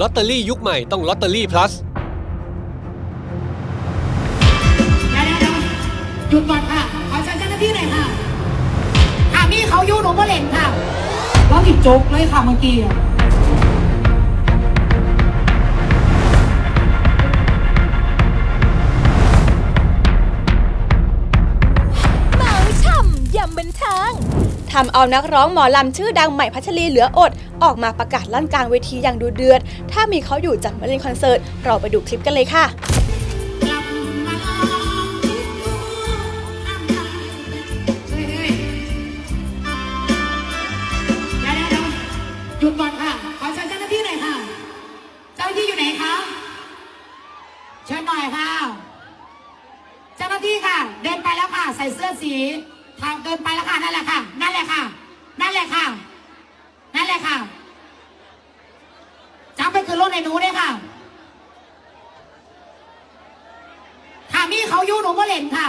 ลอตเตอรี่ยุคใหม่ต้องลอตเตอรี่ plus เดี๋ยวเดี๋ยวเดี๋ยวหยุดก่อนค่ะขอเชิญเจ้าหน้าที่หน่อยค่ะค่ะพี่เขาอยู่หนูก็เล่นค่ะแล้วติดโจ๊กเลยค่ะเมื่อกี้อะเมาช่ำยำบันเทิง ทำเอานักร้องหมอลำชื่อดังใหม่พัชรีเหลืออด ออกมาประกาศลั่นกลางเวทีอย่างดูเดือด ถ้ามีเขาอยู่จัดมาเล่นคอนเสิร์ต เราไปดูคลิปกันเลยค่ะเฮ้ยเฮ้ยเดี๋ยวเดี๋ยวเดี๋ยวหยุดก่อนค่ะ ขอเชิญเจ้าหน้าที่หน่อยค่ะ เจ้าหน้าที่อยู่ไหนคะ เชิญหน่อยค่ะ เจ้าหน้าที่ค่ะ เดินไปแล้วค่ะ ใส่เสื้อสี ทางเดินไปแล้วค่ะนั่นแหละค่ะ นั่นแหละค่ะนั่นแหละค่ะ นั่นแหละค่ะจับไปขึ้นรถในหนูด้วยค่ะค่ะมีเขาอยู่หนูก็เล่นค่ะ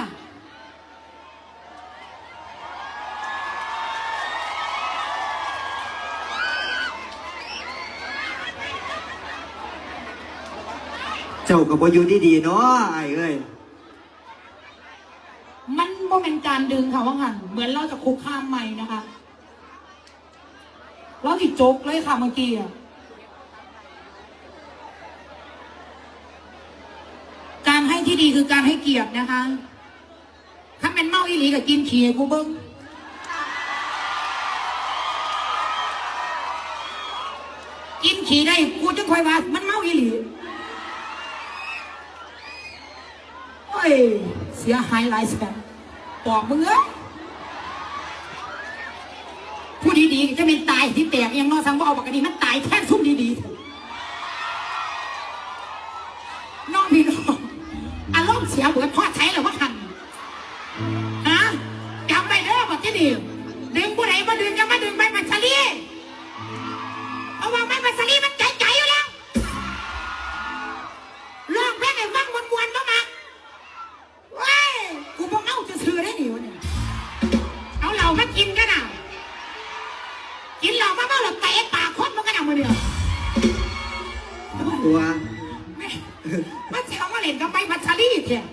เจ้ากับบอยู่ดีๆเนาะไอ้เอ้ย มันโมเป็นการดึงค่ะว่าหันเหมือนเราจะคุกข้ามใหม่นะคะ เราติดโจ๊กเลยค่ะเมื่อกี้อะการให้ที่ดีคือการให้เกียรตินะคะ ถ้าเป็นเมาอีหลีกับกินขี้กูเบิ้งกินขี้ได้กูจะคอยว่า มันเมาอีหลีโอ้ย เสียหายหลายแสนบอกมึงเอ้ย ผู้ดีๆจะเป็นตายที่แตกยังนอสังว่าเอาปกติมันตายแค่ซุ่ มันกันเอามาเดียวตัวแม่มันจะเอามาเล่นกับไปพัชรีเถอะ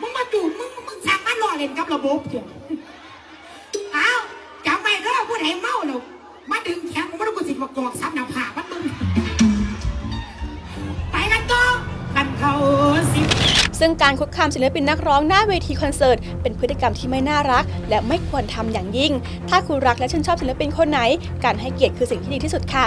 มึงมาดูมึงมึงสั่งมาล่อเล่นกับระบบเถอะเอาจำไว้เด้อผู้ใดเมาแล้วมาดึงแขนกูไม่ต้องกูสิประกอบซับหน้าผากมันมึงไปกันต่อกันเขาสิซึ่งการคุกคามศิลปินนักร้องหน้าเวทีคอนเสิร์ต เป็นพฤติกรรมที่ไม่น่ารัก และไม่ควรทำอย่างยิ่ง ถ้าคุณรักและชื่นชอบศิลปินคนไหน การให้เกียรติคือสิ่งที่ดีที่สุดค่ะ